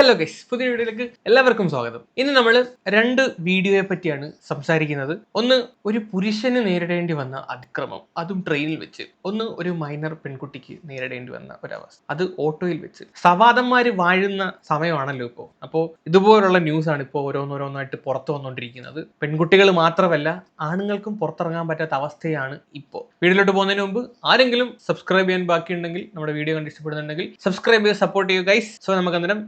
Hello guys പുതിയ വീഡിയോയിലേക്ക് എല്ലാവർക്കും സ്വാഗതം. ഇന്ന് നമ്മൾ രണ്ട് വീഡിയോയെ പറ്റിയാണ് സംസാരിക്കുന്നത്. ഒന്ന് ഒരു പുരുഷന് നേരിടേണ്ടി വന്ന അതിക്രമം അതും ട്രെയിനിൽ വെച്ച്. ഒന്ന് ഒരു മൈനർ പെൺകുട്ടിക്ക് നേരിടേണ്ടി വന്ന ഒരവസ്ഥ അത് ഓട്ടോയിൽ വെച്ച്. സവാദന്മാര് വാഴുന്ന സമയമാണല്ലോ ഇപ്പോൾ അപ്പോൾ ഇതുപോലുള്ള ന്യൂസാണ് ഇപ്പോൾ ഓരോന്നോരോന്നായിട്ട് പുറത്തു വന്നുകൊണ്ടിരിക്കുന്നത് പെൺകുട്ടികൾ മാത്രമല്ല ആണുങ്ങൾക്കും പുറത്തിറങ്ങാൻ പറ്റാത്ത അവസ്ഥയാണ് ഇപ്പോൾ വീഡിയോയിലോട്ട് പോകുന്നതിന് മുമ്പ് ആരെങ്കിലും സബ്സ്ക്രൈബ് ചെയ്യാൻ ബാക്കിയുണ്ടെങ്കിൽ നമ്മുടെ വീഡിയോ കണ്ട് ഇഷ്ടപ്പെടുന്നുണ്ടെങ്കിൽ സബ്സ്ക്രൈബ് ചെയ്ത് സപ്പോർട്ട് ചെയ്യുക ഗൈസ് സോ നമുക്ക് അന്നേരം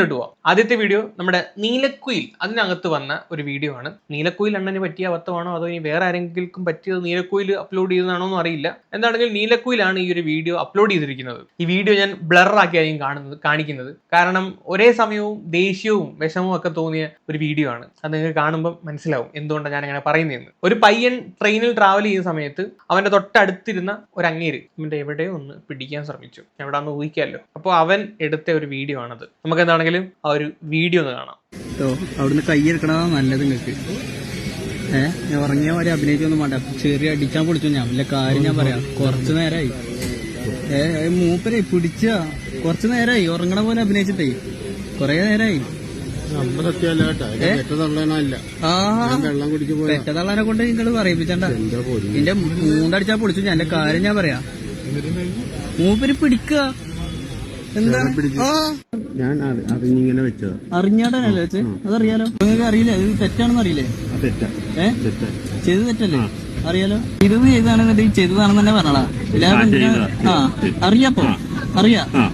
വീഡിയോയിലോട്ട് പോവാം ആദ്യത്തെ വീഡിയോ നമ്മുടെ നീലക്കുയിൽ അതിനകത്ത് വന്ന ഒരു വീഡിയോ ആണ്. നീലക്കുയിൽ അണ്ണന് പറ്റിയ അബദ്ധമാണോ? അതോ ഇനി വേറെ ആരെങ്കിലും പറ്റിയത് നീലക്കുയിൽ അപ്ലോഡ് ചെയ്തതാണോ എന്ന് അറിയില്ല. എന്താണെങ്കിലും നീലക്കുയിലാണ് ഈ ഒരു വീഡിയോ അപ്ലോഡ് ചെയ്തിരിക്കുന്നത്. ഈ വീഡിയോ ഞാൻ ബ്ലർ ആക്കിയായിരിക്കും കാണുന്നത് കാണിക്കുന്നത്. കാരണം ഒരേ സമയവും ദേഷ്യവും വിഷമവും ഒക്കെ തോന്നിയ ഒരു വീഡിയോ ആണ്. അത് നിങ്ങൾക്ക് കാണുമ്പോൾ മനസ്സിലാവും എന്തുകൊണ്ടാണ് ഞാൻ അങ്ങനെ പറയുന്നതെന്ന്. ഒരു പയ്യൻ ട്രെയിനിൽ ട്രാവൽ ചെയ്യുന്ന സമയത്ത് അവന്റെ തൊട്ടടുത്തിരുന്ന ഒരു അങ്ങേര് ഇവന്റെ എവിടെയോ ഒന്ന് പിടിക്കാൻ ശ്രമിച്ചു. എവിടാന്ന് ഊഹിക്കാമല്ലോ. അപ്പോൾ അവൻ എടുത്ത ഒരു വീഡിയോ ആണത്. നമുക്ക് എന്താണെങ്കിലും ആ ഒരു വീഡിയോ ഒന്ന് കാണാം. അവിടുന്ന് കൈയെടുക്കണതാ നല്ലത് നിങ്ങൾക്ക്. ഏ ഞാൻ ഉറങ്ങിയ മാതിരി അഭിനയിച്ചൊന്നും വേണ്ട ചെറിയ അടിക്കാൻ പൊളിച്ചു ഞാൻ. വല്ല കാര്യം ഞാൻ പറയാം. കുറച്ചു നേരമായി മൂപ്പരെ പിടിച്ച. കുറച്ചു നേരമായി ഉറങ്ങണ പോലെ അഭിനയിച്ചിട്ടേ. കൊറേ നേരമായി പെറ്റതള്ളനെ കൊണ്ട് നിങ്ങൾ പറയിപ്പിച്ചണ്ട. എന്താ പോലും എന്റെ മൂന്നടിച്ചാ പൊളിച്ചു. ഞാൻ എന്റെ കാര്യം ഞാൻ പറയാ. മൂപ്പര് പിടിക്കുക എന്താണ്? ആ. ഞാൻ അറി- അറിഞ്ഞിങ്ങനെ വെച്ചത്. അറിഞ്ഞാടനല്ലേ വെച്ച്? അതറിയാലോ? നിങ്ങൾക്ക് അറിയില്ല? ഇത് തെറ്റാണെന്ന് അറിയില്ലേ? അത് തെറ്റാ. ഏ? ചെയ്ത് തെറ്റല്ലേ? അറിയാലോ? ഇത് ചെയ്താണെന്നുണ്ടെങ്കിൽ ചെയ്തതാണെന്ന് തന്നെ പറഞ്ഞടാ എല്ലാവരും ആ അറിയാപ്പോ അറിയാ ആ.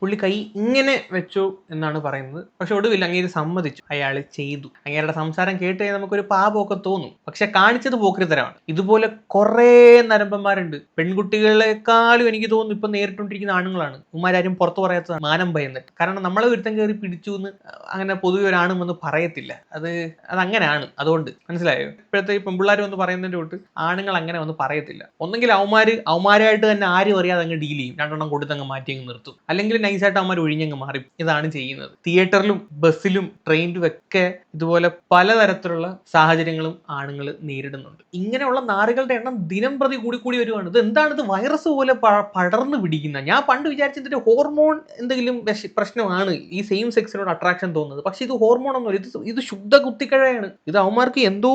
പുള്ളി കൈ ഇങ്ങനെ വെച്ചു എന്നാണ് പറയുന്നത്. പക്ഷെ ഒടുവിൽ അങ്ങേര് സമ്മതിച്ചു. അയാൾ ചെയ്തു. അങ്ങേരുടെ സംസാരം കേട്ട് നമുക്കൊരു പാപമൊക്കെ തോന്നും. പക്ഷെ കാണിച്ചത് പോക്കൃതരമാണ് ഇതുപോലെ കുറേ നരമ്പന്മാരുണ്ട്. പെൺകുട്ടികളെക്കാളും എനിക്ക് തോന്നുന്നു ഇപ്പൊ നേരിട്ടുകൊണ്ടിരിക്കുന്ന ആണുങ്ങളാണ്. ഉമ്മാരും പുറത്തു പറയാത്ത മാനം ഭയന്നിട്ട്. കാരണം നമ്മളെ ഒരുത്തം കയറി പിടിച്ചു എന്ന് അങ്ങനെ പൊതുവെ ഒരാണും എന്ന് പറയത്തില്ല. അത് അതങ്ങനെയാണ് അതുകൊണ്ട് മനസ്സിലായോ? ഇപ്പോഴത്തെ ഈ പെൺപിള്ളേർ വന്ന് പറയുന്നതിന്റെ തൊട്ട് ആണുങ്ങൾ അങ്ങനെ വന്ന് പറയത്തില്ല. ഒന്നെങ്കിൽ അവമാര് അവന്മാരായിട്ട് തന്നെ ആരും അറിയാതെ അങ്ങ് ഡീൽ ചെയ്യും. രണ്ടെണ്ണം കൊടുത്തങ്ങ് മാറ്റി അങ്ങ് നിർത്തും. അല്ലെങ്കിൽ നൈസായിട്ട് അവന്മാർ ഒഴിഞ്ഞങ്ങ് മാറി. ഇതാണ് ചെയ്യുന്നത്. തിയേറ്ററിലും ബസ്സിലും ട്രെയിനിലും ഒക്കെ ഇതുപോലെ പലതരത്തിലുള്ള സാഹചര്യങ്ങളും ആണുങ്ങൾ നേരിടുന്നുണ്ട്. ഇങ്ങനെയുള്ള നാറുകളുടെ എണ്ണം ദിനം പ്രതി കൂടി കൂടി വരുവാണ്. ഇത് എന്താണ്? ഇത് വൈറസ് പോലെ പടർന്നു പിടിക്കുന്ന. ഞാൻ പണ്ട് വിചാരിച്ചതിന്റെ ഹോർമോൺ എന്തെങ്കിലും പ്രശ്നമാണ്. ഈ സെയിം സെക്സിനോട് അട്രാക്ഷൻ തോന്നുന്നത്. പക്ഷെ ഇത് ഹോർമോൺ ഒന്നുമില്ല ഇത് ഇത് ശുദ്ധ കുത്തിക്കഴയാണ്. ഇത് അവന്മാർക്ക് എന്തോ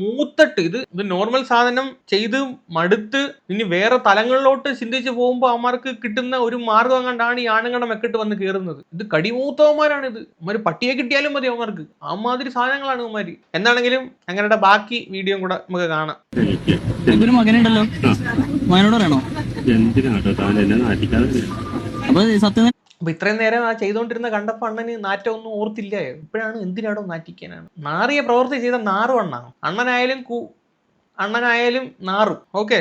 മൂത്തട്ട്. ഇത് ഇത് നോർമൽ സാധനം ചെയ്ത് മടുത്ത് ഇനി വേറെ തലങ്ങളിലോട്ട് ചിന്തിച്ച് പോകുമ്പോൾ അവന്മാർക്ക് കിട്ടുന്ന ഒരു മാർഗം കണ്ടാണ് ഈ ആണുങ്ങളുടെ മെക്കിട്ട് വന്ന് കയറുന്നത് ഇത് കടിമൂത്തവന്മാരാണ് ഇത്. അവന്മാർ പട്ടിയെ കിട്ടിയാലും മതി അവന്മാർക്ക്. അമ്മാതിരി സാധനങ്ങളാണ് അവന്മാര് എന്താണെങ്കിലും അങ്ങനെ ബാക്കി വീഡിയോ കൂടെ നമുക്ക് കാണാം. മകനുണ്ടല്ലോ. മകനോട് പറയണോ? അപ്പൊ സത്യം അപ്പൊ ഇത്രയും നേരം ആ ചെയ്തോണ്ടിരുന്ന കണ്ടപ്പോ അണ്ണന് നാറ്റം ഒന്നും ഓർത്തില്ല. ഇപ്പോഴാണ് എന്തിനാടോ നാറ്റിക്കാനാണ്. നാറിയ പ്രവൃത്തി ചെയ്ത നാറും അണ്ണ. അണ്ണനായാലും കൂ അണ്ണനായാലും നാറും. ഓക്കെ.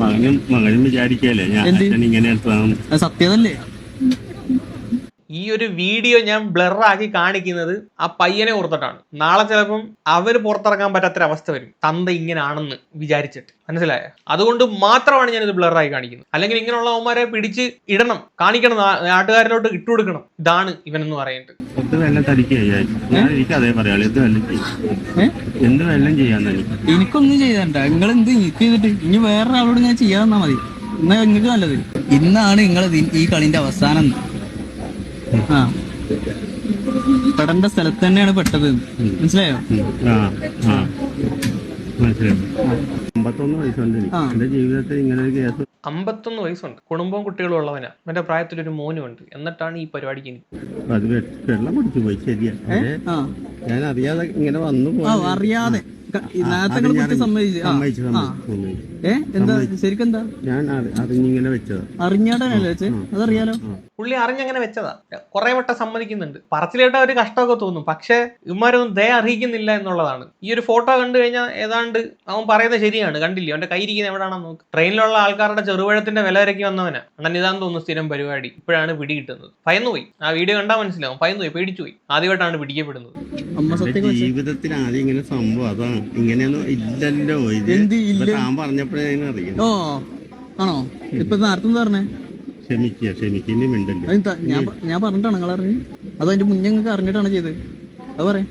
മകനും മകനും വിചാരിക്കല്ലേ ഞാൻ? ഇങ്ങനെ സത്യതല്ലേ? ഈ ഒരു വീഡിയോ ഞാൻ ബ്ലറാക്കി കാണിക്കുന്നത് ആ പയ്യനെ ഓർത്തിട്ടാണ്. നാളെ ചിലപ്പം അവർ പുറത്തിറങ്ങാൻ പറ്റാത്തൊരവസ്ഥ വരും. തന്ത ഇങ്ങനാണെന്ന് വിചാരിച്ചിട്ട്. മനസ്സിലായോ? അതുകൊണ്ട് മാത്രമാണ് ഞാനിത് ഇത് ബ്ലറായി കാണിക്കുന്നത്. അല്ലെങ്കിൽ ഇങ്ങനെയുള്ള അവന്മാരെ പിടിച്ച് ഇടണം. കാണിക്കണം നാട്ടുകാരിലോട്ട് ഇട്ടു കൊടുക്കണം. ഇതാണ് ഇവൻ എന്ന് പറയുന്നത് എനിക്കൊന്നും ചെയ്തണ്ട നിങ്ങൾ എന്ത് ചെയ്തിട്ട് ഇനി വേറെ ആളോട് ഞാൻ ചെയ്യാതെന്നാ മതി. എന്നാ നിങ്ങൾക്ക് നല്ലത്. ഇന്നാണ് നിങ്ങൾ ഈ കളിന്റെ അവസാനം. പെടേണ്ട സ്ഥലത്ത് തന്നെയാണ് പെട്ടത്. മനസ്സിലായോ? ആ ആ. മനസ്സിലായി. അമ്പത്തൊന്ന് വയസ്സുണ്ട് എനിക്ക് ആ. എന്റെ ജീവിതത്തിൽ ഇങ്ങനെ ഒരു കേസ് അമ്പത്തൊന്ന് വയസ്സുണ്ട്. കുടുംബവും കുട്ടികളും ഉള്ളവനാ. അവന്റെ പ്രായത്തിലൊരു മോനുമുണ്ട്. എന്നിട്ടാണ് ഈ പരിപാടിക്ക് വെള്ളം കുടിച്ചു പോയി. ശരിയാ. ഞാൻ അറിയാതെ ഇങ്ങനെ വന്നു അറിയാതെ. നേരത്തെ കുറിച്ച് സമ്മതിച്ചു. ഏ? എന്താ? ശരിക്കും എന്താ ഞാൻ അറി- അറിഞ്ഞിങ്ങനെ വെച്ചതാ. അറിഞ്ഞാടനല്ലേ വെച്ചേ? അതറിയാലോ? പുള്ളി അറിഞ്ഞങ്ങനെ വെച്ചതാ. കുറെ വട്ടം സമ്മതിക്കുന്നുണ്ട്. പറച്ചിലേട്ട ഒരു കഷ്ടമൊക്കെ തോന്നും. പക്ഷെ ഇമ്മാരൊന്നും ദയ അറിയിക്കുന്നില്ല എന്നുള്ളതാണ്. ഈ ഒരു ഫോട്ടോ കണ്ടു കഴിഞ്ഞാൽ ഏതാണ്ട് അവൻ പറയുന്നത് ശരിയാണ്. കണ്ടില്ലേ? അവന്റെ കൈയിരിക്കുന്നത് എവിടെയാണെന്ന് നോക്ക്. ട്രെയിനിലുള്ള ആൾക്കാരുടെ ചെറുപഴത്തിന്റെ വില ഇറക്കി വന്നവനാ. അണ്ണൻ ഇതാന്ന് തോന്നുന്നു സ്ഥിരം പരിപാടി. ഇപ്പോഴാണ് പിടി കിട്ടുന്നത്. ഭയന്നുപോയി ആ വീഡിയോ കണ്ടാൽ മനസ്സിലാവും. പോയി പേടിച്ചു പോയി ആദ്യമായിട്ടാണ് പിടിക്കപ്പെടുന്നത്. അമ്മ സത്യം ജീവിതത്തിൽ ആദ്യം ഇങ്ങനെ സംഭവം അതാണ്. ഇങ്ങനെയൊന്നും ഇല്ലല്ലോ ഇത് എന്ത് ഇല്ല? താൻ പറഞ്ഞപ്പോഴേ അതിന് അറിയാം ഓ ആണോ? ഇപ്പൊ നേരത്തെ പറഞ്ഞേ? ക്ഷമിക്കുക ക്ഷമിക്കുന്ന മിണ്ടല്ലോ? അതെന്താ ഞാൻ പ- ഞാൻ പറഞ്ഞിട്ടാണ് നിങ്ങൾ അറിഞ്ഞു. അത് അതിന്റെ മുന്നേ നിങ്ങൾക്ക് അറിഞ്ഞിട്ടാണ് ചെയ്തത്. അത് പറയാം.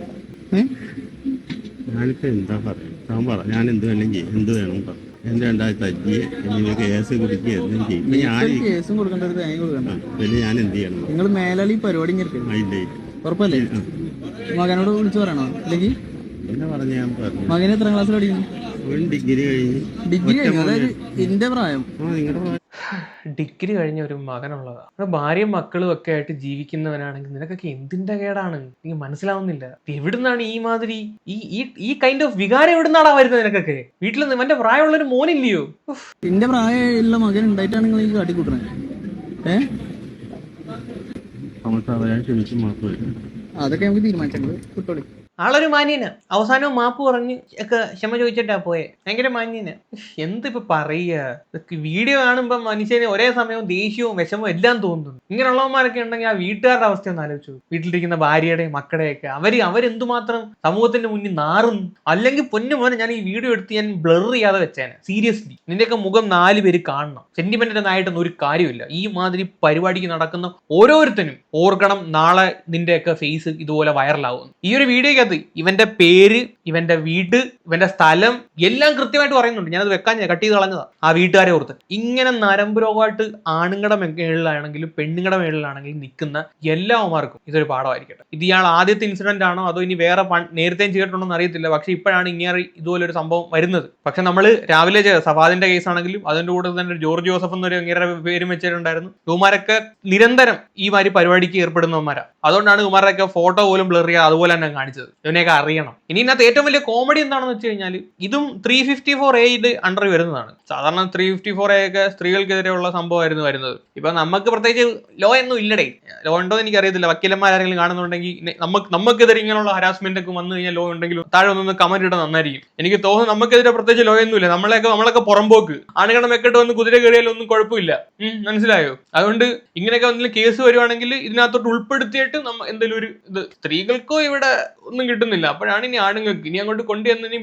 ഞാനിപ്പോ എന്താ പറയാ? താൻ പറ ഞാൻ എന്ത് വേണം ചെയ്യും. എന്ത് വേണം പറ. എന്റെ രണ്ടായി തജ്ജി എന്നിവ കേസ് കുടിക്കുക എന്തും ചെയ്യും. ഇപ്പൊ ഞാൻ ഒരു കേസും കൊടുക്കേണ്ട ഒരു തേങ്ങ കൊടുക്കണ്ട. പിന്നെ ഞാൻ എന്ത് ചെയ്യണം? നിങ്ങൾ മേലാളി ഈ പരിപാടി ഇങ്ങനെ അതിന്റെ ഉറപ്പല്ലേ? മകനോട് വിളിച്ചു പറയണോ? അല്ലെങ്കിൽ പിന്നെ പറഞ്ഞ ഞാൻ പറഞ്ഞു. മകൻ എത്ര ക്ലാസ്സിൽ പഠിക്കുന്നു? ഡിഗ്രി കഴിഞ്ഞ് ഡിഗ്രി കഴിഞ്ഞു. അതായത് എന്റെ പ്രായം. ആ നിങ്ങളുടെ ഡിഗ്രി കഴിഞ്ഞ ഒരു മകനുള്ളതാ. നമ്മുടെ ഭാര്യയും മക്കളും ഒക്കെ ആയിട്ട് ജീവിക്കുന്നവനാണെങ്കിൽ നിനക്കൊക്കെ എന്തിന്റെ കേടാണ്? എനിക്ക് മനസ്സിലാവുന്നില്ല. എവിടുന്നാണ് ഈ മാതിരി? ഈ ഈ ഈ കൈൻഡ് ഓഫ് വികാരം എവിടുന്നാടാ വരുന്നത് നിനക്കൊക്കെ? വീട്ടിൽ നിന്ന് എന്റെ പ്രായമുള്ള ഒരു മോനില്ലയോ. എന്റെ പ്രായമുള്ള മകൻ ഉണ്ടായിട്ടാണ് നിങ്ങൾ ഈ ഏ? ക്ഷമിച്ച് അതൊക്കെ നമുക്ക് തീരുമാനിച്ചത് കുട്ടോളി ആളൊരു മാന്യന്. അവസാനവും മാപ്പ് പറഞ്ഞ് ഒക്കെ ക്ഷമ ചോദിച്ചിട്ടാ പോയെ. ഭയങ്കര മാന്യന്. എന്തിപ്പോ പറയുക? വീഡിയോ കാണുമ്പോ മനുഷ്യന് ഒരേ സമയവും ദേഷ്യവും വിഷമവും എല്ലാം തോന്നുന്നു. ഇങ്ങനെയുള്ളവന്മാരൊക്കെ ഉണ്ടെങ്കിൽ ആ വീട്ടുകാരുടെ അവസ്ഥ ഒന്ന് ആലോചിച്ചു വീട്ടിലിരിക്കുന്ന ഭാര്യയുടെയും മക്കളുടെയൊക്കെ. അവർ അവരെന്തുമാത്രം സമൂഹത്തിന്റെ മുന്നിൽ നാറും അല്ലെങ്കിൽ പൊന്നു മോനെ ഞാൻ ഈ വീഡിയോ എടുത്ത് ഞാൻ ബ്ലർ ചെയ്യാതെ വെച്ചേനെ. സീരിയസ്ലി നിന്റെയൊക്കെ മുഖം നാല് പേര് കാണണം. സെന്റിമെന്റ് ആയിട്ടൊന്നും ഒരു കാര്യമില്ല ഈ മാതിരി പരിപാടിക്ക് നടക്കുന്ന ഓരോരുത്തരും ഓർക്കണം നാളെ നിന്റെയൊക്കെ ഫേസ് ഇതുപോലെ വൈറലാവും ഈ ഒരു ഇവന്റെ പേര് ഇവന്റെ വീട് ഇവന്റെ സ്ഥലം എല്ലാം കൃത്യമായിട്ട് പറയുന്നുണ്ട്. ഞാനത് വെക്കാൻ കട്ട് ചെയ്ത് കളഞ്ഞതാ. ആ വീട്ടുകാരെ ഓർത്ത്. ഇങ്ങനെ നരമ്പ് രോഗമായിട്ട് ആണുങ്ങളുടെ മേളിലാണെങ്കിലും പെണ്ണുങ്ങളുടെ മേളിലാണെങ്കിലും നിൽക്കുന്ന എല്ലാവന്മാർക്കും ഇതൊരു പാഠമായിരിക്കട്ടെ. ഇത് ഇയാൾ ആദ്യത്തെ ഇൻസിഡന്റ് ആണോ? അതോ ഇനി വേറെ നേരത്തെയും ചെയ്തിട്ടുണ്ടോ എന്ന് അറിയത്തില്ല. പക്ഷെ ഇപ്പോഴാണ് ഇങ്ങനെ ഇതുപോലൊരു സംഭവം വരുന്നത്. പക്ഷെ നമ്മൾ രാവിലെ സഫാദിന്റെ കേസ് ആണെങ്കിലും അതിന്റെ കൂടെ തന്നെ ജോർജ് ജോസഫ് എന്നൊരു ഇങ്ങനെ പേരും വെച്ചിട്ടുണ്ടായിരുന്നു. ഇവന്മാരൊക്കെ നിരന്തരം ഈ മാതിരി പരിപാടിക്ക് ഏർപ്പെടുന്നവന്മാരാണ് അതുകൊണ്ടാണ് ഇവന്മാരുടെയൊക്കെ ഫോട്ടോ പോലും ബ്ലർ ചെയ്യാതെ അതുപോലെ തന്നെ കാണിച്ചത്. ഇവനെയൊക്കെ അറിയണം. ഇനി ഇതിനകത്ത് ഏറ്റവും വലിയ കോമഡി എന്താണെന്ന് വെച്ച് കഴിഞ്ഞാൽ ഇതും ത്രീ ഫിഫ്റ്റി ഫോർ എയുടെ അണ്ടർ വരുന്നതാണ്. സാധാരണ ത്രീ ഫിഫ്റ്റി ഫോർ എ ഒക്കെ സ്ത്രീകൾക്കെതിരെയുള്ള സംഭവമായിരുന്നു വരുന്നത്. ഇപ്പൊ നമുക്ക് പ്രത്യേകിച്ച് ലോ ഒന്നും ഇല്ലടേ. ലോ ഉണ്ടോ എന്ന് എനിക്കറിയത്തില്ല വക്കീലന്മാരെങ്കിലും കാണുന്നുണ്ടെങ്കിൽ നമുക്ക് നമുക്കെതിരെ ഇങ്ങനെയുള്ള ഹരാസ്മെന്റ് ഒക്കെ വന്നു കഴിഞ്ഞാൽ ലോ ഉണ്ടെങ്കിലും താഴെ ഒന്ന് കമന്റ് ഇടാൻ നന്നായിരിക്കും. എനിക്ക് തോന്നുന്നു നമുക്കെതിരെ പ്രത്യേകിച്ച് ലോ ഒന്നുമില്ല. നമ്മളെയൊക്കെ നമ്മളൊക്കെ പുറമ്പോക്ക് ആണുങ്ങളുടെ മെക്കെട്ട് വന്ന് കുതിര കയറിയാലും ഒന്നും കുഴപ്പമില്ല. മനസ്സിലായോ? അതുകൊണ്ട് ഇങ്ങനെയൊക്കെ എന്തെങ്കിലും കേസ് വരുവാണെങ്കിൽ ഇതിനകത്തോട്ട് ഉൾപ്പെടുത്തിയിട്ട് എന്തെങ്കിലും ഒരു ഇത്. സ്ത്രീകൾക്കോ ഇവിടെ ഒന്നും കിട്ടുന്നില്ല. അപ്പോഴാണ് ഇനി ആണുങ്ങൾക്ക് ഇനി അങ്ങോട്ട് കൊണ്ടുവന്ന് ഇനി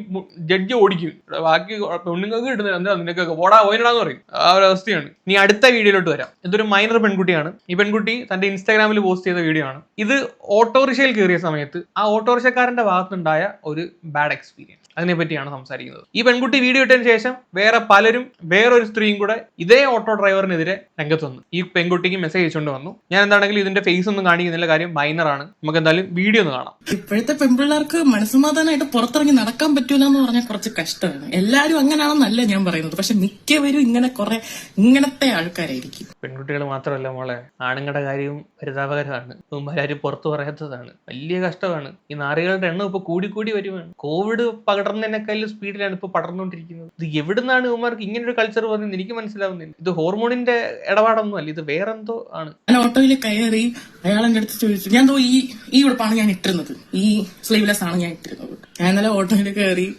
ജഡ്ജി ഓടിക്കും. ബാക്കി പെണ്ണുങ്ങൾക്ക് കിട്ടുന്നില്ല. എന്താ നിനക്കൊക്കെ? ഓടാ ഓയിനടാന്ന് പറയും. ആ ഒരു അവസ്ഥയാണ്. ഇനി അടുത്ത വീഡിയോയിലോട്ട് വരാം. ഇതൊരു മൈനർ പെൺകുട്ടിയാണ്. ഈ പെൺകുട്ടി തന്റെ ഇൻസ്റ്റാഗ്രാമിൽ പോസ്റ്റ് ചെയ്ത വീഡിയോ ആണ്. ഇത് ഓട്ടോറിക്ഷയിൽ കയറിയ സമയത്ത് ആ ഓട്ടോറിക്ഷക്കാരന്റെ ഭാഗത്തുണ്ടായ ഒരു ബാഡ് എക്സ്പീരിയൻസ് അതിനെ പറ്റിയാണ് സംസാരിക്കുന്നത്. ഈ പെൺകുട്ടി വീഡിയോ ഇട്ടതിന് ശേഷം വേറെ പലരും വേറൊരു സ്ത്രീയും കൂടെ ഇതേ ഓട്ടോ ഡ്രൈവറിനെതിരെ രംഗത്ത് വന്നു. ഈ പെൺകുട്ടിക്ക് മെസ്സേജ് അയച്ചുകൊണ്ട് വന്നു. ഞാൻ എന്താണെങ്കിലും ഇതിന്റെ ഫേസ് ഒന്നും കാണിക്കുന്നില്ല. കാര്യം മൈനറാണ് നമുക്ക് എന്തായാലും വീഡിയോ ഒന്ന് കാണാം. ഇപ്പോഴത്തെ പെൺപിള്ളേർക്ക് മനസ്സമാധാനമായിട്ട് പുറത്തിറങ്ങി നടക്കാൻ പറ്റൂല എന്ന് പറഞ്ഞാൽ കുറച്ച് കഷ്ടമാണ്. എല്ലാവരും അങ്ങനെയാണെന്നല്ല ഞാൻ പറയുന്നത്. പക്ഷെ മിക്കവരും ഇങ്ങനെ കുറെ ഇങ്ങനത്തെ ആൾക്കാരായിരിക്കും. പെൺകുട്ടികൾ മാത്രമല്ല മോളെ ആണുങ്ങളുടെ കാര്യവും പരിതാപകരമാണ്. ഇവന്മാരും പുറത്തു പറയാത്തതാണ്. വലിയ കഷ്ടമാണ്. ഈ നാറികളുടെ എണ്ണം ഇപ്പൊ കൂടിക്കൂടി കൂടി വരുവാണ്. കോവിഡ് പകർന്നതിനേക്കാളും സ്പീഡിലാണ് ഇപ്പൊ പടർന്നുകൊണ്ടിരിക്കുന്നത്. ഇത് എവിടുന്നാണ് ഇവന്മാർക്ക് ഇങ്ങനെ ഒരു കൾച്ചർ വന്നത് എനിക്ക് മനസ്സിലാവുന്നില്ല. ഇത് ഹോർമോണിന്റെ ഇടപാടൊന്നും അല്ല ഇത് വേറെന്തോ ആണ്. ഞാൻ ഓട്ടോയിൽ കയറി അയാൾ എന്റെ അടുത്ത് ചോദിച്ചു ഞാൻ ഈ ഈ ഉടുപ്പാണ് ഞാൻ ഇട്ടിരുന്നത്. ഈ സ്ലീവ്ലെസ് ആണ് ഞാൻ ഇട്ടിരുന്നത്. ഞാൻ ഇന്നലെ ഓട്ടോയിൽ കയറി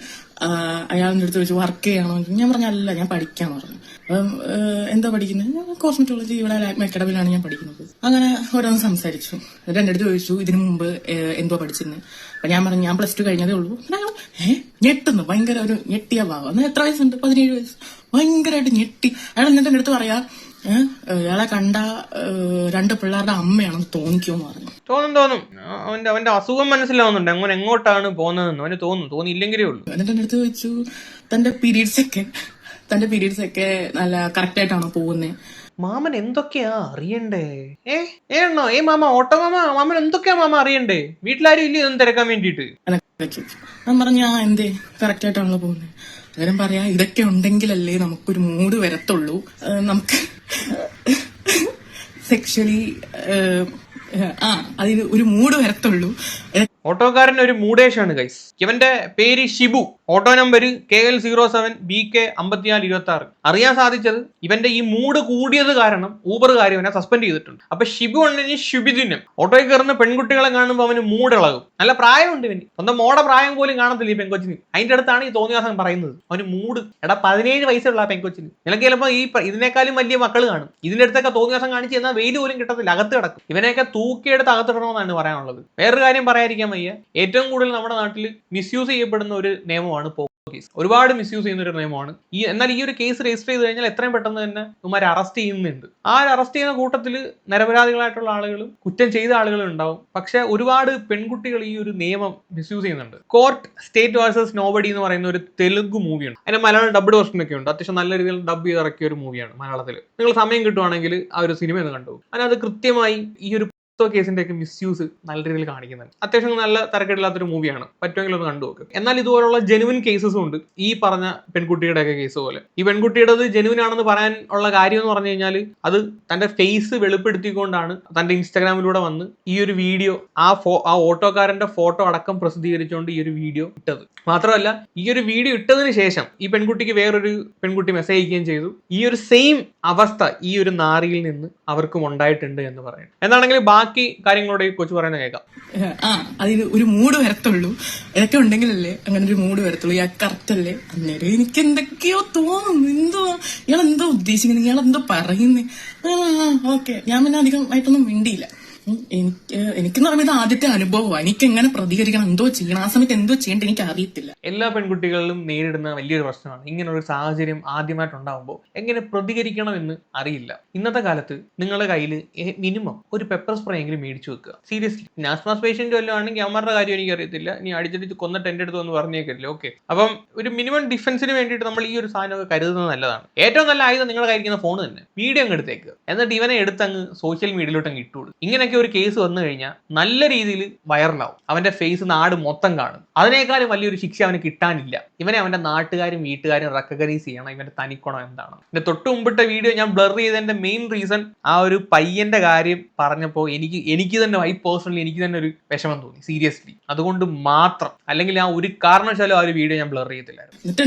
അയാളിന്റെ അടുത്ത് ചോദിച്ചു വർക്ക് ചെയ്യണോ? ഞാൻ പറഞ്ഞു അല്ല ഞാൻ പഠിക്കാൻ പറഞ്ഞു. അപ്പം എന്താ പഠിക്കുന്നത് ഞാൻ കോസ്മെറ്റോളജി ഇവിടെ മെക്കഡബിലാണ് ഞാൻ പഠിക്കുന്നത്. അങ്ങനെ ഓരോന്ന് സംസാരിച്ചു. എന്നിട്ട് എന്റെ അടുത്ത് ചോദിച്ചു ഇതിനു മുമ്പ് എന്തോ പഠിച്ചിരുന്നു? അപ്പൊ ഞാൻ പറഞ്ഞു ഞാൻ പ്ലസ് ടു കഴിഞ്ഞതേ ഉള്ളൂ. അയാൾ, ഏഹ് ഞെട്ടുന്നു. ഭയങ്കര ഒരു ഞെട്ടിയ ഭാവം. അന്ന് എത്ര വയസ്സുണ്ട്? പതിനേഴ് വയസ്സ്. ഭയങ്കരമായിട്ട് ഞെട്ടി. അയാൾ എന്നിട്ട് എന്റെ അടുത്ത് പറയാ ഇയാളെ കണ്ട രണ്ട് പിള്ളേരുടെ അമ്മയാണെന്ന് തോന്നിക്കുമെന്ന് പറഞ്ഞു. തോന്നും തോന്നും. അവന്റെ അവന്റെ അസുഖം മനസ്സിലാവുന്നുണ്ട്. അങ്ങനെ എങ്ങോട്ടാണ് പോകുന്നതെന്ന് അവന് തോന്നും. തോന്നിയില്ലെങ്കിലേ ഉള്ളൂ. എന്നിട്ട് അടുത്ത് വെച്ചു. തന്റെ പീരീഡ്സ് ഒക്കെ തന്റെ പീരീഡ്സ് ഒക്കെ നല്ല കറക്റ്റ് ആയിട്ടാണോ പോകുന്നത് മാമൻ എന്തൊക്കെയാ അറിയണ്ടേ? ഏ ഏണോ ഏ മാമ ഓട്ടോ മാമ മാമൻ എന്തൊക്കെയാ മാമ അറിയണ്ടേ? വീട്ടിലാരും ഇല്ല ഇതൊന്നും തിരക്കാൻ വേണ്ടിട്ട് ഞാൻ പറഞ്ഞു ആ എന്തേ? കറക്റ്റ് ആയിട്ടാണല്ലോ പോകുന്നത് അന്നേരം പറയാ ഇതൊക്കെ ഉണ്ടെങ്കിലല്ലേ നമുക്കൊരു മൂഡ് വരത്തുള്ളൂ. നമുക്ക് സെക്ഷലി അതിന് ഒരു മൂഡ് വരത്തുള്ളൂ. ഓട്ടോക്കാരൻ ഒരു മൂടേഷാണ് ഗൈസ് ഇവന്റെ പേര് Shibu. Auto number K L zero seven B K അമ്പത്തിനാല് ഇരുപത്തി ആറ് അറിയാൻ സാധിച്ചത് ഇവന്റെ ഈ മൂട് കൂടിയത് കാരണം ഊബറുകാരി ഇവനെ സസ്പെൻഡ് ചെയ്തിട്ടുണ്ട്. അപ്പൊ ഷിബു ഉണ്ടെങ്കിൽ ശുഭിദിനം ഓട്ടോയിൽ കയറുന്ന പെൺകുട്ടികളെ കാണുമ്പോൾ അവന് മൂഡ് ഇളകും നല്ല പ്രായമുണ്ട് ഇവന്. സ്വന്തം മോടെ പ്രായം പോലും കാണത്തില്ല ഈ പെൺകൊച്ചിന്. അതിന്റെ അടുത്താണ് ഈ തോന്നിയാസം പറയുന്നത്. അവന് മൂട്. എടാ പതിനേഴ് വയസ്സുള്ള ആ പെൺകൊച്ചിന്. നിനക്ക് ചിലപ്പോൾ ഈ ഇതിനേക്കാളും വലിയ മക്കൾ കാണും. ഇതിന്റെ അടുത്തൊക്കെ തോന്നിയാസം കാണിച്ച് എന്നാൽ വെയിൽ പോലും കിട്ടത്തില്ല. അകത്ത് കിടക്കും. ഇവനെയൊക്കെ തൂക്കിയെടുത്ത് അകത്തിടണമെന്നാണ് പറയാനുള്ളത്. വേറൊരു കാര്യം പറയാതിരിക്കാൻ വയ്യ. ഏറ്റവും കൂടുതൽ നമ്മുടെ നാട്ടിൽ മിസ്യൂസ് ചെയ്യപ്പെടുന്ന ഒരു നിയമമാണ് പോക്സോ കേസ് ഒരുപാട് മിസ്യൂസ് ചെയ്യുന്ന ഒരു നിയമമാണ്. ഈ എന്നാൽ ഈ ഒരു കേസ് രജിസ്റ്റർ ചെയ്ത് കഴിഞ്ഞാൽ എത്രയും പെട്ടെന്ന് തന്നെ ഇവന്മാർ അറസ്റ്റ് ചെയ്യുന്നുണ്ട്. ആ അറസ്റ്റ് ചെയ്യുന്ന കൂട്ടത്തിൽ നിരപരാധികളായിട്ടുള്ള ആളുകളും കുറ്റം ചെയ്ത ആളുകളും ഉണ്ടാവും. പക്ഷെ ഒരുപാട് പെൺകുട്ടികൾ ഈ ഒരു നിയമം മിസ്യൂസ് ചെയ്യുന്നുണ്ട്. കോർട്ട് സ്റ്റേറ്റ് വേഴ്സസ് നോബഡി എന്ന് പറയുന്ന ഒരു തെലുങ്ക് മൂവിയാണ് അതിന്റെ മലയാളം ഡബ്ഡ് വെർഷൻ ഒക്കെ ഉണ്ട്. അത്യാവശ്യം നല്ല രീതിയിൽ ഡബ് ചെയ്ത് ഇറക്കിയ ഒരു മൂവിയാണ് മലയാളത്തിൽ നിങ്ങൾ സമയം കിട്ടുവാണെങ്കിൽ ആ ഒരു സിനിമ ഒന്ന് കണ്ടു. അതിനകത്ത് കൃത്യമായി ഈ ഒരു കേസിന്റെ ഒക്കെ മിസ്യൂസ് നല്ല രീതിയിൽ കാണിക്കുന്നുണ്ട്. അത്യാവശ്യം നല്ല തരക്കേടില്ലാത്തൊരു മൂവിയാണ് പറ്റുമെങ്കിൽ ഒന്ന് കണ്ടു നോക്ക്. എന്നാൽ ഇതുപോലുള്ള ജെനുവിൻ കേസസും ഉണ്ട്. ഈ പറഞ്ഞ പെൺകുട്ടിയുടെ ഒക്കെ കേസ് പോലെ. ഈ പെൺകുട്ടിയുടേത് ജെനുവിൻ ആണെന്ന് പറയാൻ ഉള്ള കാര്യം എന്ന് പറഞ്ഞു കഴിഞ്ഞാൽ അത് തന്റെ ഫേസ് വെളിപ്പെടുത്തിക്കൊണ്ടാണ് തന്റെ ഇൻസ്റ്റാഗ്രാമിലൂടെ വന്ന് ഈ ഒരു വീഡിയോ ആ ഫോ ആ ഓട്ടോക്കാരന്റെ ഫോട്ടോ അടക്കം പ്രസിദ്ധീകരിച്ചുകൊണ്ട് ഈ ഒരു വീഡിയോ ഇട്ടത്. മാത്രമല്ല ഈ ഒരു വീഡിയോ ഇട്ടതിന് ശേഷം ഈ പെൺകുട്ടിക്ക് വേറൊരു പെൺകുട്ടി മെസ്സേജ് അയക്കുകയും ചെയ്തു. ഈ ഒരു സെയിം അവസ്ഥ ഈ ഒരു നാറിയിൽ നിന്ന് അവർക്കും ഉണ്ടായിട്ടുണ്ട് എന്ന് പറയുന്നത് എന്നാണെങ്കിൽ ബാക്കി കാര്യങ്ങളോട് ഈ കൊച്ചു പറയുന്നത് കേൾക്കാം ആ അതിന് ഒരു മൂഡ് വരത്തുള്ളൂ. ഇതൊക്കെ ഉണ്ടെങ്കിലല്ലേ അങ്ങനെ ഒരു മൂഡ് വരത്തുള്ളൂ. ഇയാൾ കറക്റ്റല്ലേ അന്നേരം എനിക്ക് എന്തൊക്കെയോ തോന്നുന്നു എന്തോ ഇയാൾ എന്തോ ഉദ്ദേശിക്കുന്നത് ഇയാൾ എന്തോ പറയുന്നേ ഓക്കെ. ഞാൻ പിന്നെ അധികം ആയിട്ടൊന്നും മിണ്ടിയില്ല. എനിക്ക് എനിക്കെന്ന് പറയുന്നത് ഇത് ആദ്യത്തെ അനുഭവമാണ് എനിക്ക് എങ്ങനെ പ്രതികരിക്കണം? എന്തോ ചെയ്യണം? ആ സമയത്ത് എന്തോ ചെയ്യേണ്ടത് എനിക്ക് അറിയത്തില്ല എല്ലാ പെൺകുട്ടികളിലും നേരിടുന്ന വലിയൊരു പ്രശ്നമാണ്. ഇങ്ങനൊരു സാഹചര്യം ആദ്യമായിട്ടുണ്ടാകുമ്പോൾ എങ്ങനെ പ്രതികരിക്കണം എന്ന് അറിയില്ല. ഇന്നത്തെ കാലത്ത് നിങ്ങളുടെ കയ്യിൽ മിനിമം ഒരു പെപ്പർ സ്പ്രേ എങ്കിലും മേടിച്ചു വെക്കുക. സീരിയസ്ലി നാസ്മാസ് പേഷ്യന്റ് വല്ലതും ആണെങ്കിൽ അവരുടെ കാര്യം എനിക്ക് അറിയത്തില്ല ഇനി അടിച്ചടിച്ച് കൊന്ന എന്റെ അടുത്ത് വന്ന് പറഞ്ഞേക്കില്ല. ഓക്കെ അപ്പം ഒരു മിനിമം ഡിഫൻസിന് വേണ്ടിയിട്ട് നമ്മൾ ഈ ഒരു സാധനമൊക്കെ കരുതുന്നത് നല്ലതാണ്. ഏറ്റവും നല്ല ആയുധം നിങ്ങളുടെ കയ്യിരിക്കുന്ന ഫോൺ തന്നെ. വീഡിയോ അങ്ങ് എടുത്തേക്ക്. എന്നിട്ട് ഇവനെ എടുത്തങ്ങ് സോഷ്യൽ മീഡിയയിലോട്ട് അങ്ങ് ഇട്ടുകൊടുക്കും ഇങ്ങനെയൊക്കെ ഒരു കേസ് വന്നു കഴിഞ്ഞാൽ നല്ല രീതിയിൽ വൈറലാവും. അവന്റെ ഫേസ് നാട് മൊത്തം കാണും. അതിനേക്കാളും വലിയൊരു ശിക്ഷ അവന് കിട്ടാനില്ല. ഇവനെ അവന്റെ നാട്ടുകാരും വീട്ടുകാരും റെക്കഗ്നൈസ് ചെയ്യണം. ഇവന്റെ തനിക്കുണം എന്താണ്. എന്റെ തൊട്ട് മുമ്പിട്ട വീഡിയോ ഞാൻ ബ്ലർ ചെയ്തതിന്റെ മെയിൻ റീസൺ ആ ഒരു പയ്യന്റെ കാര്യം പറഞ്ഞപ്പോൾ എനിക്ക് എനിക്ക് തന്നെ ഐ പേഴ്സണലി എനിക്ക് തന്നെ ഒരു വിഷമം തോന്നി. സീരിയസ്ലി അതുകൊണ്ട് മാത്രം. അല്ലെങ്കിൽ ആ ഒരു കാരണവശാലും ആ ഒരു വീഡിയോ ഞാൻ ബ്ലർ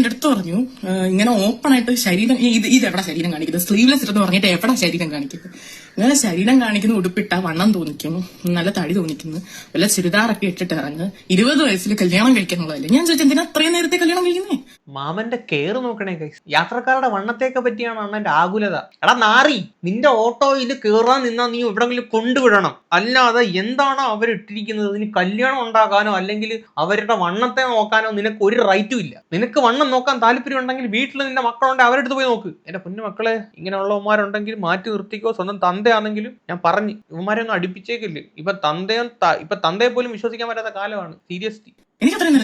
അടുത്ത് പറഞ്ഞു ഇങ്ങനെ ഓപ്പൺ ആയിട്ട് ശരീരം ഇത് ഇത് എവിടെ ശരീരം കാണിക്കുന്നത്? സ്ലീവ്ലെസ് ഇട്ടെന്ന് പറഞ്ഞിട്ട് എവിടെ ശരീരം കാണിക്കുന്നത്? ഇങ്ങനെ ശരീരം കാണിക്കുന്ന ഉടുപ്പിട്ട വണ്ണം തോന്നിക്കുന്നു. നല്ല തടി തോന്നിക്കുന്നു. വല്ല ചുരിദാറൊക്കെ ഇട്ടിട്ട് ഇറങ്ങ് ഇരുപത് വയസ്സിൽ കല്യാണം കഴിക്കാനുള്ളതല്ലേ? ഞാൻ ചോദിച്ചു എന്തിനാ അത്രയും നേരത്തെ കല്യാണം കഴിക്കുന്നേ? മാമന്റെ കെയർ നോക്കണേ യാത്രക്കാരുടെ വണ്ണത്തേക്ക് പറ്റിയാണ് അണ്ണന്റെ ആകുലത. എടാ നാറി നിന്റെ ഓട്ടോയിൽ കേറാൻ നിന്നാ നീ എവിടെങ്കിലും കൊണ്ടുവിടണം. അല്ലാതെ എന്താണോ അവർ ഇട്ടിരിക്കുന്നത് ഇതിന് കല്യാണം ഉണ്ടാകാനോ അല്ലെങ്കിൽ അവരുടെ വണ്ണത്തെ നോക്കാനോ നിനക്ക് ഒരു റൈറ്റും ഇല്ല. നിനക്ക് വണ്ണം നോക്കാൻ താല്പര്യം ഉണ്ടെങ്കിൽ വീട്ടിൽ നിന്റെ മക്കളുണ്ടെങ്കിൽ അവരെടുത്ത് പോയി നോക്ക്. എന്റെ പൊന്നു മക്കളെ ഇങ്ങനെയുള്ളവന്മാരുണ്ടെങ്കിൽ മാറ്റി നിർത്തിക്കോ. സ്വന്തം തന്തയാണെങ്കിലും ഞാൻ പറഞ്ഞു ഇവന്മാരെ ഒന്നും അടുപ്പിച്ചേക്കില്ല. ഇപ്പൊ തന്തയും ഇപ്പൊ തന്തയെ പോലും വിശ്വസിക്കാൻ പറ്റാത്ത കാലമാണ് സീരിയസ്ലി എനിക്ക് അത്രയും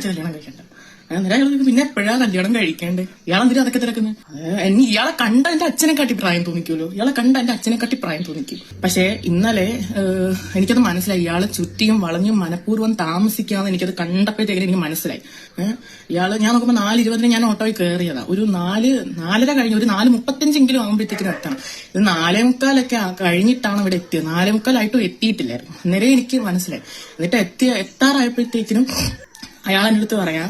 അന്നേരം അയാൾ ചോദിക്കും, പിന്നെ എപ്പോഴാ കല്യാണം കഴിക്കേണ്ടത്? ഇയാളെന്തിനാ അതൊക്കെ തിരക്കുന്നത്? എനിക്ക് ഇയാളെ കണ്ട എന്റെ അച്ഛനെ കാട്ടി പ്രായം തോന്നിക്കുമല്ലോ ഇയാളെ കണ്ട എന്റെ അച്ഛനെ കാട്ടി പ്രായം തോന്നിക്കും. പക്ഷേ ഇന്നലെ എനിക്കത് മനസ്സിലായി. ഇയാളെ ചുറ്റിയും വളഞ്ഞും മനഃപൂർവം താമസിക്കാന്ന് എനിക്കത് കണ്ടപ്പോഴത്തേക്കും എനിക്ക് മനസ്സിലായി. ഇയാൾ ഞാൻ നോക്കുമ്പോൾ നാല് ഇരുപതിന് ഞാൻ ഓട്ടോയിൽ കയറിയതാ ഒരു നാല് നാലര കഴിഞ്ഞ് ഒരു നാല് മുപ്പത്തഞ്ചെങ്കിലും ആകുമ്പോഴത്തേക്കിനും എത്തണം. ഇത് നാലേ മുക്കാലൊക്കെ കഴിഞ്ഞിട്ടാണ് ഇവിടെ എത്തിയത്. നാലേ മുക്കാലായിട്ടും എത്തിയിട്ടില്ലായിരുന്നു. അന്നേരം എനിക്ക് മനസ്സിലായി. എന്നിട്ട് എത്തിയ എത്താറായപ്പോഴത്തേക്കിനും അയാൾ എന്റെ അടുത്ത് പറയാ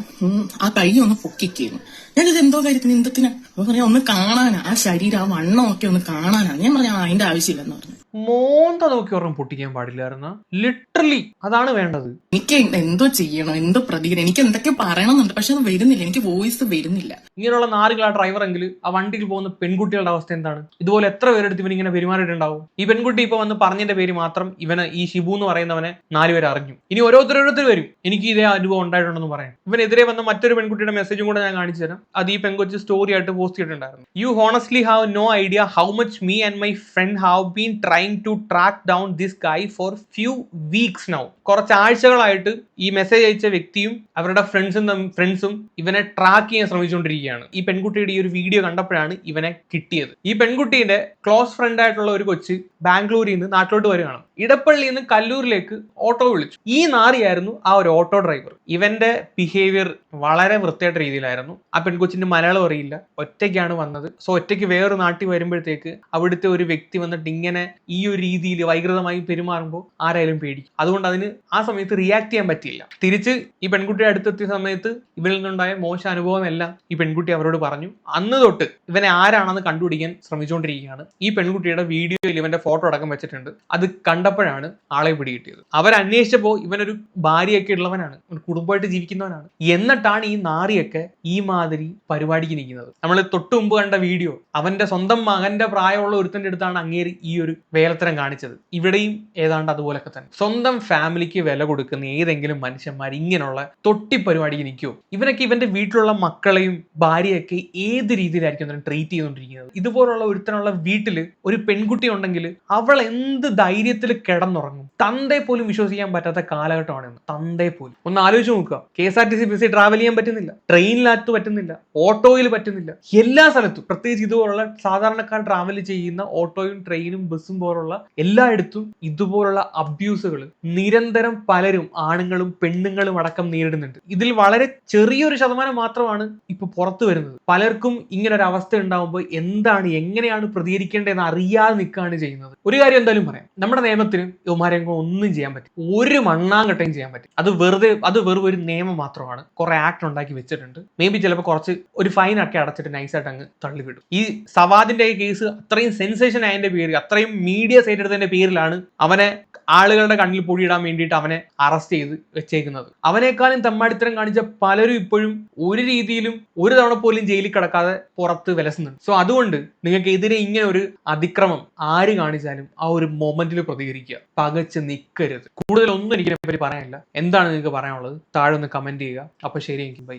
ആ കൈ ഒന്ന് പൊക്കിക്കുന്നു. ഞാനിത് എന്തോ കാര്യത്തിന് എന്തൊക്കെയാ അപ്പൊ പറയാ ഒന്ന് കാണാനാ ആ ശരീരം ആ വണ്ണമൊക്കെ ഒന്ന് കാണാനാ. ഞാൻ പറഞ്ഞ അതിന്റെ ആവശ്യമില്ലെന്ന് പറഞ്ഞു. മോന്ത നോക്കി ഒരെണ്ണം പൊട്ടിക്കാൻ പാടില്ലായിരുന്നു ലിറ്ററലി അതാണ് വേണ്ടത്. എനിക്ക് എന്തോ ചെയ്യണം എന്തോ പ്രതികരണം എനിക്ക് എന്തൊക്കെ പറയണമെന്നുണ്ട് പക്ഷെ അത് വരുന്നില്ല എനിക്ക് വോയിസ് വരുന്നില്ല. ഇങ്ങനെയുള്ള നാലുകളാ ഡ്രൈവർ എങ്കിൽ ആ വണ്ടിയിൽ പോകുന്ന പെൺകുട്ടികളുടെ അവസ്ഥ എന്താണ്? ഇതുപോലെ എത്ര പേരെടുത്ത് ഇവൻ ഇങ്ങനെ പെരുമാറിയിട്ടുണ്ടാവും? ഈ പെൺകുട്ടി ഇപ്പൊ വന്ന് പറഞ്ഞതിന്റെ പേര് മാത്രം ഇവന് ഈ ഷിബു എന്ന് പറയുന്നവനെ നാലുപേർ അറിഞ്ഞു. ഇനി ഓരോരുത്തരോരുത്തർ വരും. എനിക്ക് ഇതേ അനുഭവം ഉണ്ടായിട്ടുണ്ടെന്ന് പറയാം. ഇവനെതിരെ വന്ന മറ്റൊരു പെൺകുട്ടിയുടെ മെസ്സേജും കൂടെ ഞാൻ കാണിച്ചു തരാം. അത് ഈ പെൺകൊച്ച് സ്റ്റോറി ആയിട്ട് പോസ്റ്റ് ചെയ്തിട്ടുണ്ടായിരുന്നു. You honestly have no idea how much me and my friend have been trying to track down this guy for few weeks now കുറച്ച് ആഴ്ചകളായിട്ട് ഈ മെസ്സേജ് അയച്ച വ്യക്തിയും അവരുടെ ഫ്രണ്ട്സും ഫ്രണ്ട്സും ഇവനെ ട്രാക്ക് ചെയ്യാൻ ശ്രമിച്ചുകൊണ്ടിരിക്കുകയാണ്. ഈ പെൺകുട്ടിയുടെ ഈ ഒരു വീഡിയോ കണ്ടപ്പോഴാണ് ഇവനെ കിട്ടിയത്. ഈ പെൺകുട്ടിയുടെ ക്ലോസ് ഫ്രണ്ട് ആയിട്ടുള്ള ഒരു കൊച്ച് ബാംഗ്ലൂരിൽ നിന്ന് നാട്ടിലോട്ട് വരികയാണ്. ഇടപ്പള്ളിയിൽ നിന്ന് കല്ലൂരിലേക്ക് ഓട്ടോ വിളിച്ചു. ഈ നാറിയായിരുന്നു ആ ഒരു ഓട്ടോ ഡ്രൈവർ. ഇവന്റെ ബിഹേവിയർ വളരെ വൃത്തിയായിട്ട രീതിയിലായിരുന്നു. ആ പെൺകൊച്ചിന്റെ മലയാളം അറിയില്ല. ഒറ്റയ്ക്കാണ് വന്നത്. സോ ഒറ്റയ്ക്ക് വേറൊരു നാട്ടിൽ വരുമ്പോഴത്തേക്ക് അവിടുത്തെ ഒരു വ്യക്തി വന്നിട്ട് ഇങ്ങനെ ഈ ഒരു രീതിയിൽ വൈകൃതമായി പെരുമാറുമ്പോൾ ആരായാലും പേടിക്കും. അതുകൊണ്ട് അതിന് ആ സമയത്ത് റിയാക്ട് ചെയ്യാൻ പറ്റിയില്ല. തിരിച്ച് ഈ പെൺകുട്ടിയുടെ അടുത്തെത്തിയ സമയത്ത് ഇവരിൽ നിന്നുണ്ടായ മോശ അനുഭവം എല്ലാം ഈ പെൺകുട്ടി അവരോട് പറഞ്ഞു. അന്ന് തൊട്ട് ഇവനെ ആരാണെന്ന് കണ്ടുപിടിക്കാൻ ശ്രമിച്ചുകൊണ്ടിരിക്കുകയാണ്. ഈ പെൺകുട്ടിയുടെ വീഡിയോയിൽ ഇവന്റെ ഫോട്ടോ അടക്കം വെച്ചിട്ടുണ്ട്. അത് കണ്ട കണ്ടപ്പോഴാണ് ആളെ പിടികിട്ടിയത്. അവരന്വേഷിച്ചപ്പോൾ ഇവനൊരു ഭാര്യയൊക്കെ ഉള്ളവനാണ്. കുടുംബമായിട്ട് ജീവിക്കുന്നവനാണ്. എന്നിട്ടാണ് ഈ നാറിയൊക്കെ ഈ മാതിരി പരിപാടിക്ക് നിൽക്കുന്നത്. നമ്മൾ തൊട്ടു മുമ്പ് കണ്ട വീഡിയോ അവന്റെ സ്വന്തം മകന്റെ പ്രായമുള്ള ഒരുത്തന്റെ അടുത്താണ് അങ്ങേര് ഈ ഒരു വേലത്തരം കാണിച്ചത്. ഇവിടെയും ഏതാണ്ട് അതുപോലൊക്കെ തന്നെ. സ്വന്തം ഫാമിലിക്ക് വില കൊടുക്കുന്ന ഏതെങ്കിലും മനുഷ്യന്മാർ ഇങ്ങനെയുള്ള തൊട്ടി പരിപാടിക്ക് നിൽക്കുമോ ഇവനൊക്കെ ഇവന്റെ വീട്ടിലുള്ള മക്കളെയും ഭാര്യയൊക്കെ ഏത് രീതിയിലായിരിക്കും അതിനെ ട്രീറ്റ് ചെയ്തുകൊണ്ടിരിക്കുന്നത്? ഇതുപോലുള്ള ഒരുത്തനുള്ള വീട്ടിൽ ഒരു പെൺകുട്ടി ഉണ്ടെങ്കിൽ അവൾ എന്ത് ധൈര്യത്തിൽ കിടന്നുറങ്ങും. തന്തേ പോലും വിശ്വസിക്കാൻ പറ്റാത്ത കാലഘട്ടമാണ്. തന്തേ പോലും. ഒന്ന് ആലോചിച്ച് നോക്കുക. K S R T C ബസ്സിൽ ട്രാവൽ ചെയ്യാൻ പറ്റുന്നില്ല. ട്രെയിനിനകത്ത് പറ്റുന്നില്ല. ഓട്ടോയിൽ പറ്റുന്നില്ല. എല്ലാ സ്ഥലത്തും. പ്രത്യേകിച്ച് ഇതുപോലുള്ള സാധാരണക്കാർ ട്രാവൽ ചെയ്യുന്ന ഓട്ടോയും ട്രെയിനും ബസ്സും പോലുള്ള എല്ലായിടത്തും ഇതുപോലുള്ള അബ്യൂസുകൾ നിരന്തരം പലരും ആണുങ്ങളും പെണ്ണുങ്ങളും അടക്കം നേരിടുന്നുണ്ട്. ഇതിൽ വളരെ ചെറിയൊരു ശതമാനം മാത്രമാണ് ഇപ്പൊ പുറത്തു വരുന്നത്. പലർക്കും ഇങ്ങനെ ഒരു അവസ്ഥ ഉണ്ടാവുമ്പോൾ എന്താണ് എങ്ങനെയാണ് പ്രതികരിക്കേണ്ടതെന്ന് അറിയാതെ നിൽക്കുകയാണ് ചെയ്യുന്നത്. ഒരു കാര്യം എന്തായാലും പറയാം. നമ്മുടെ നിയമത്തിന് കൊണ്ട് ഒന്നും ചെയ്യാൻ പറ്റും ഒരു മണ്ണാങ്കട്ടയും ചെയ്യാൻ പറ്റും അത് വെറുതെ അത് വെറും ഒരു നിയമം മാത്രമാണ്. കുറെ ആക്ട് ഉണ്ടാക്കി വെച്ചിട്ടുണ്ട്. മേ ബി ചിലപ്പോൾ കുറച്ച് ഒരു ഫൈൻ ഒക്കെ അടച്ചിട്ട് നൈസായിട്ട് അങ്ങ് തള്ളിവിടും. ഈ സവാദിന്റെ കേസ് അത്രയും സെൻസേഷൻ ആയതിന്റെ പേര് അത്രയും മീഡിയ സൈറ്റെടുത്തതിന്റെ പേരിലാണ് അവനെ ആളുകളുടെ കണ്ണിൽ പൊടിയിടാൻ വേണ്ടിയിട്ട് അവനെ അറസ്റ്റ് ചെയ്ത് വെച്ചേക്കുന്നത്. അവനേക്കാളും തെമ്മാടിത്തരം കാണിച്ച പലരും ഇപ്പോഴും ഒരു രീതിയിലും ഒരു തവണ പോലും ജയിലിൽ കിടക്കാതെ പുറത്ത് വിലസുന്നുണ്ട്. സോ അതുകൊണ്ട് നിങ്ങൾക്ക് എതിരെ ഇങ്ങനെ ഒരു അതിക്രമം ആര് കാണിച്ചാലും ആ ഒരു മൊമെന്റിൽ പ്രതികരിക്കുക. പകച്ച് നിൽക്കരുത് കൂടുതലൊന്നും എനിക്കിതിനെപ്പറ്റി പറയാനില്ല. എന്താണ് നിങ്ങൾക്ക് പറയാനുള്ളത്? താഴെ ഒന്ന് കമന്റ് ചെയ്യുക. അപ്പൊ ശരി എനിക്ക് ബൈ